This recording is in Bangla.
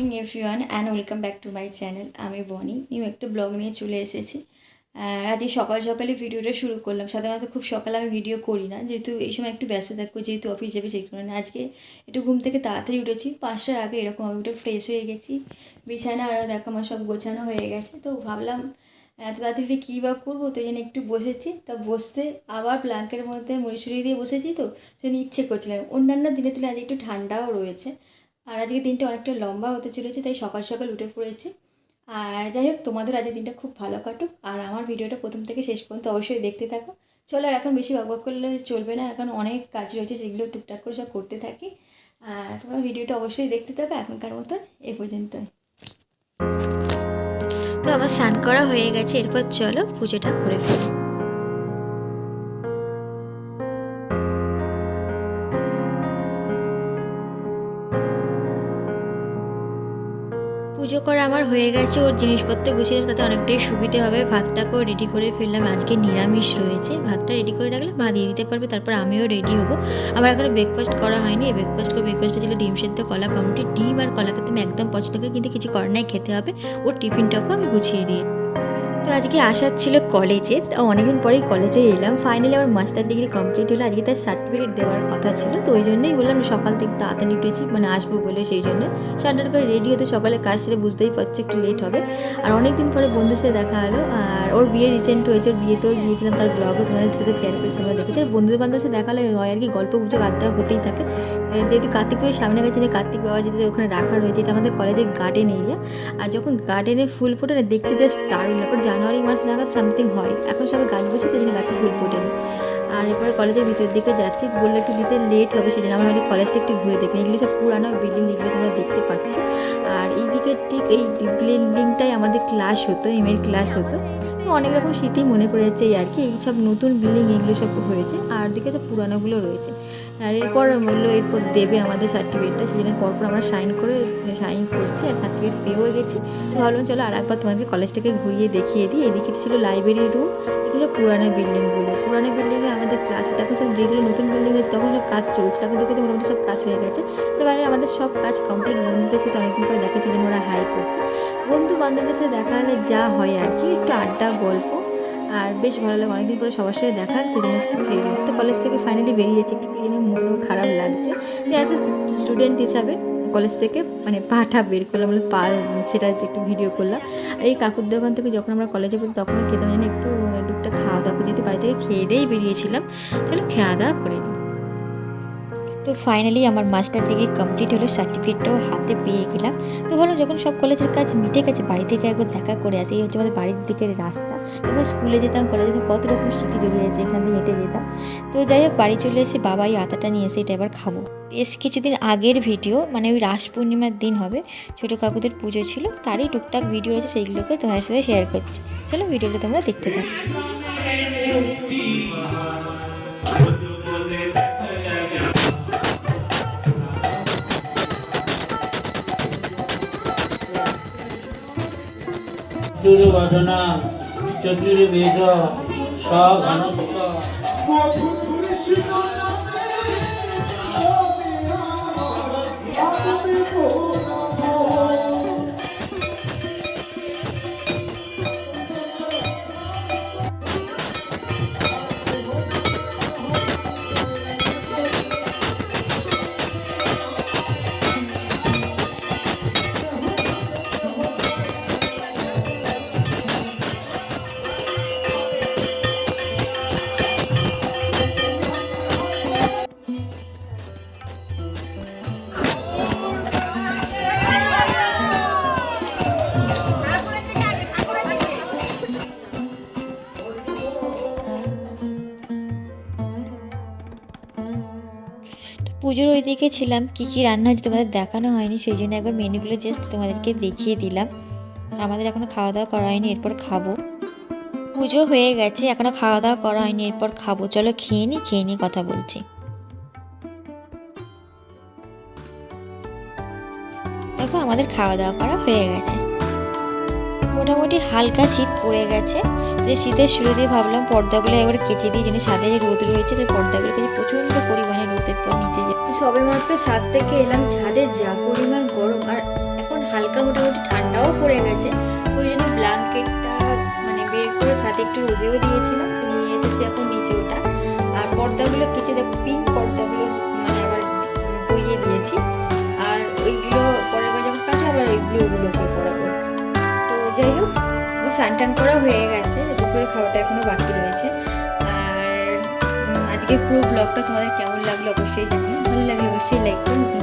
Morning everyone and welcome back to my channel আমি বনি। নিউ একটা ব্লগ নিয়ে চলে এসেছি। আজকে সকাল সকালে ভিডিওটা শুরু করলাম। সাধারণত খুব সকালে আমি ভিডিও করি না। যেহেতু এই সময় একটু ব্যস্ত থাকব, যেহেতু অফিস যাবে, সেই কারণে আজকে একটু ঘুম থেকে তাড়াতাড়ি উঠেছি। পাঁচটার আগে এরকম আমি একটু ফ্রেশ হয়ে গেছি। বিছানা আরও দেখো, আমার সব গোছানো হয়ে গেছে। তো ভাবলাম, এত তাড়াতাড়ি কী বা করব? তো জন্য একটু বসেছি। তা বসতে আবার ব্ল্যাঙ্কের মধ্যে সুড়ি দিয়ে বসেছি তো। সেজন্য ইচ্ছে করছিলাম অন্যান্য দিনে তুলে আজ একটু ঠান্ডাও রয়েছে। আর আজকে দিনটা অনেকটা লম্বা হতে চলেছে, তাই সকাল সকাল উঠে পড়েছি। আর যাই হোক, তোমাদের আজকের দিনটা খুব ভালো কাটুক। আর আমার ভিডিওটা প্রথম থেকে শেষ পর্যন্ত অবশ্যই দেখতে থাকো। চলো আর এখন বেশি বকবক করলে চলবে না, এখন অনেক কাজ রয়েছে সেগুলো টুকটাক করে সব করতে থাকি। আর তোমরা ভিডিওটা অবশ্যই দেখতে থাকো এখনকার মতো এ পর্যন্ত তো আমার স্নান করা হয়ে গেছে, এরপর চলো পুজোটা করে ফেলি। পুজো করা আমার হয়ে গেছে, ওর জিনিসপত্র গুছিয়ে তাতে অনেকটাই সুবিধে হবে। ভাতটাকেও রেডি করে ফেললাম, আজকে নিরামিষ রয়েছে। ভাতটা রেডি করে রাখলে মা দিয়ে দিতে পারবে, তারপর আমিও রেডি হব। আমার এখানে ব্রেকফাস্ট করা হয়নি, এই ব্রেকফাস্ট করে ব্রেকফাস্টে ছিল ডিম সেদ্ধ, কলা, পাউরুটি, ডিম আর কলা খেতে আমি একদম পছন্দ করি, কিন্তু কিছু করার নাই, খেতে হবে। ওর টিফিনটাকেও আমি গুছিয়ে দিই। তো আজকে আসার ছিল কলেজে তো অনেকদিন পরেই কলেজে এলাম। ফাইনালি আমার মাস্টার ডিগ্রি কমপ্লিট হলো। আজকে তার সার্টিফিকেট দেওয়ার কথা ছিল। তো ওই জন্যই বললাম সকাল থেকে তাড়াতাড়ি উঠেছি মানে আসব বলে সেই জন্য। সানটার করে রেডি হতে সকালে কাজ সেরে বুঝতেই পারছি একটু লেট হবে। আর অনেক দিন পরে বন্ধুর সাথে দেখা হলো। আর ওর বিয়ে রিসেন্ট হয়েছে, ওর বিয়েতেও গিয়েছিলাম তার ব্লগও তোমাদের সাথে শেয়ার করেছি, তোমরা দেখেছি। আর বন্ধু বান্ধবের সাথে দেখা হলে হয় আর কি, গল্প গুজব, আড্ডা হতেই থাকে। যেহেতু কার্তিক পুজোর সামনে গেছে কার্তিক বাবা যেহেতু ওখানে রাখা রয়েছে, এটা আমাদের কলেজের গার্ডেন এরিয়া আর যখন গার্ডেনে ফুল ফোটে দেখতে জাস্ট দারুণ লাগে। জানুয়ারি মাস নাগাদ সামথিং হয়। এখন সবাই গাছ বসে তো গাছে ফুল ফোটেনি। আর এরপরে কলেজের ভিতরের দিকে যাচ্ছি। বলল একটু দিতে লেট হবে সেজন্য। আমরা ভাবি কলেজটা একটু ঘুরে দেখি। এগুলো সব পুরানো বিল্ডিং যেগুলো তোমরা দেখতে পাচ্ছ। আর এই দিকে ঠিক এই বিল্ডিংটাই আমাদের ক্লাস হতো এম এর ক্লাস হতো। অনেক রকম স্মৃতি মনে পড়ে যাচ্ছে এই আর কি। এই সব নতুন বিল্ডিং এগুলো সব হয়েছে। আর দিকে সব পুরানোগুলো রয়েছে। আর এরপর বলল এরপর দেবে আমাদের সার্টিফিকেটটা সেই জন্য পরপর আমরা সাইন করে সাইন করছি আর সার্টিফিকেট পেয়েও গেছি। তো ভাবলাম চলো আর একবার তোমাকে কলেজটাকে ঘুরিয়ে দেখিয়ে দিই। এদিকে ছিল লাইব্রেরি রুম এদিকে সব পুরানো বিল্ডিংগুলো পুরানো বিল্ডিংয়ে আমাদের ক্লাস তখন সব যেগুলো নতুন বিল্ডিং আছে, তখন সব কাজ চলছে। এখন দেখে তো মোটামুটি সব কাজ হয়ে গেছে। তো মানে আমাদের সব কাজ কমপ্লিট বন্ধুদের সাথে অনেকদিন পরে দেখা জন্য ওরা হাই করছে। বন্ধু বান্ধবদের সাথে দেখা হলে যা হয় আর কি, একটু আড্ডা, গল্প। আর বেশ ভালো লাগে। অনেকদিন পরে সবার সাথে দেখার সেই জন্য সেই তো কলেজ থেকে ফাইনালি বেরিয়ে যাচ্ছে। একটু কি মনও খারাপ লাগছে। অ্যাজ এ স্টুডেন্ট হিসাবে কলেজ থেকে মানে পাটা বের করলাম, বলে পা সেটা একটু ভিডিও করলাম। আর এই কাকুর দোকান থেকে যখন আমরা কলেজে পড়ি তখন খেতাম জানি একটু টুকটা খাওয়া দাওয়া করে যেহেতু বাড়ি থেকে খেয়ে দিয়েই বেরিয়েছিলাম। চলো খাওয়া দাওয়া করে নিই তো ফাইনালি আমার মাস্টার ডিগ্রি কমপ্লিট হলো সার্টিফিকেটটাও হাতে পেয়ে গেলাম। তো ভালো, যখন সব কলেজের কাজ মিটে গেছে, বাড়ি থেকে একবার দেখা করে আসি। এই হচ্ছে আমাদের বাড়ির দিকের রাস্তা। তখন স্কুলে যেতাম কলেজে যেতাম কত রকম স্মৃতি জড়িয়ে আছে, এখান দিয়ে হেঁটে যেতাম। তো যাই হোক, বাড়ি চলে এসে বাবাই আতাটা নিয়ে এসে এটা এবার খাব। বেশ কিছুদিন আগের ভিডিও মানে ওই রাস পূর্ণিমার দিন হবে ছোটো কাকুদের পুজো ছিল তারই টুকটাক ভিডিও আছে সেইগুলোকে তোমার সাথে শেয়ার করছি। চলো ভিডিওটা তোমরা দেখতে থাকো। চতুর্বদনা চতুর্বেদ সঘনস্থ অপূর্ব পুজোর ওই দিকে ছিলাম, কী কী রান্না হয়েছে তোমাদের দেখানো হয়নি, সেই জন্য একবার মেনুগুলো জাস্ট তোমাদেরকে দেখিয়ে দিলাম। আমাদের এখনও খাওয়া দাওয়া করা হয়নি, এরপর খাব। পুজো হয়ে গেছে এখনও খাওয়া দাওয়া করা হয়নি, এরপর খাব। চলো খেয়ে নিই খেয়ে নিই কথা বলছি। দেখো, আমাদের খাওয়া দাওয়া করা হয়ে গেছে। মোটামুটি হালকা শীত পড়ে গেছে। যে শীতের শুরু দিয়ে ভাবলাম পর্দাগুলো একবার কেচে দিই, যেন সাদে যে রোদ রয়েছে যে পর্দাগুলো কেচে প্রচণ্ড পরিমাণে রোদের পর নিচে সবে মাত্র সাত থেকে এলাম, ছাদে যা পরিমাণ গরম, আর এখন হালকা মোটামুটি ঠান্ডাও পড়ে গেছে ওই জন্য ব্ল্যাঙ্কেটটা মানে বের করে ছাদে একটু রোদেও দিয়েছিলাম, নিয়ে এসেছি এখন নিচে ওটা। আর পর্দাগুলো কিছু দেখো পিঙ্ক পর্দাগুলো মানে আবার পরিয়ে দিয়েছি। আর ওইগুলো পরের বার যখন কাটে আবার ওইগুলো ওগুলোকে করাবো তো যাই হোক স্নান টান করা হয়ে গেছে। দুপুরে খাওয়াটা এখনও বাকি রয়েছে। আর আজকে পুরো ব্লগটা তোমাদের কেমন লাগল অবশ্যই জানি ভালো লাগলে অবশ্যই লাইক করো, নতুন